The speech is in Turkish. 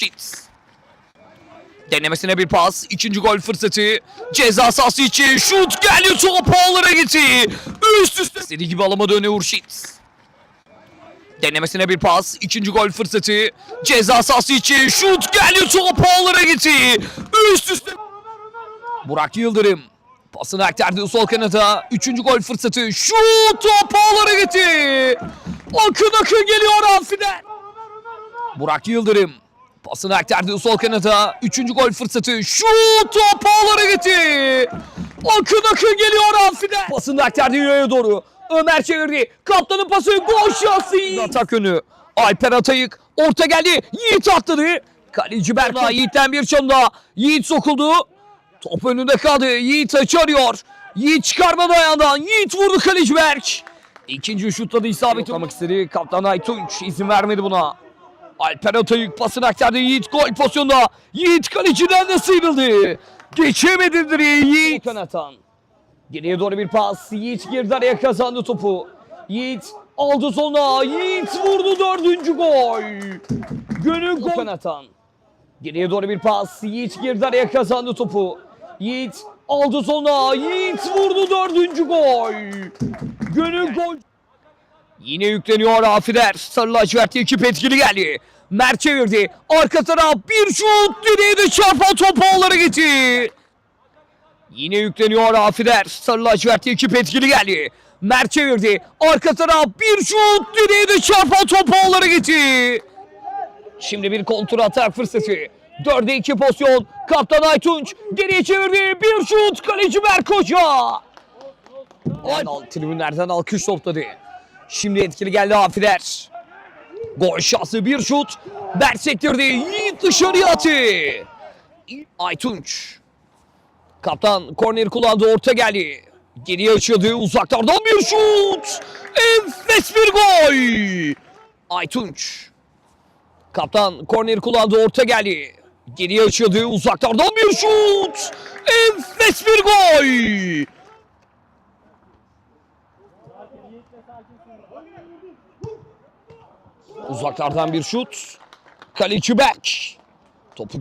Sheets. Denemesine bir pas. ikinci gol fırsatı. Ceza sahası için şut geldi top ağlara gitti. Üst üste. İstediği gibi alamadı öne Uğur. Denemesine bir pas. ikinci gol fırsatı. Ceza sahası için şut geldi top ağlara gitti. Üst üste. Burak Yıldırım. Pasını aktardı sol kanada. Üçüncü gol fırsatı. Şut top ağlara gitti. Akın akın geliyor Amfi'den. Burak Yıldırım. Pasını aktardı sol kanada. Üçüncü gol fırsatı. Şut top ağlara gitti. Akın akın geliyor Amfi'den. Pasını aktardı yöne doğru. Ömer çevirdi. Kaptanın pası gol şansı. Atak önü. Alper Atayık. Orta geldi. Yiğit atladı. Kaleci Berkay. Yiğit'ten bir çalımda. Yiğit sokuldu. Top önünde kaldı. Yiğit açı arıyor. Yiğit çıkarmadı ayağından. Yiğit vurdu kaleci Berk. İkinci şutta da isabet olmak istedi. Kaptan Aytunç izin vermedi buna. Alper Atayık pasını aktardı. Yiğit gol pozisyonda. Yiğit kaleciden de sıyrıldı. Geçemedi direği Yiğit. Kanatan. Geriye doğru bir pas. Yiğit girdi araya kazandı topu. Yiğit aldı sonuna. Yiğit vurdu dördüncü gol. Gönül gol. Kanatan. Geriye doğru bir pas. Yiğit girdi araya kazandı topu. Yiğit aldı sonuna. Yiğit vurdu dördüncü gol. Gönül gol. Yine yükleniyor Afiler. Sarı lacivert ekip etkili geldi. Mert çevirdi. Arka taraf bir şut. Direğe de çarpan top ağlara gitti. Yine yükleniyor Afiler. Sarı lacivert ekip etkili geldi. Mert çevirdi. Arka taraf bir şut. Direğe de çarpan top ağlara gitti. Şimdi bir kontrol atak fırsatı. Dörde iki pozisyon. Kaptan Aytunç geriye çevirdi. Bir şut kaleci Berk Hoca. Al, tribünlerden alkış topladı. Şimdi etkili geldi Afiler. Gol şansı bir şut. Berk sektirdi. Yiğit dışarıya attı. Aytunç. Kaptan korner kullandı orta geldi. Geriye açıldı uzaklardan bir şut. Enfes bir gol. Aytunç. Kaptan korner kullandı orta geldi. Geriye açıldı uzaklardan bir şut. Enfes bir gol. Uzaklardan bir şut. Kaleci Berk. Topu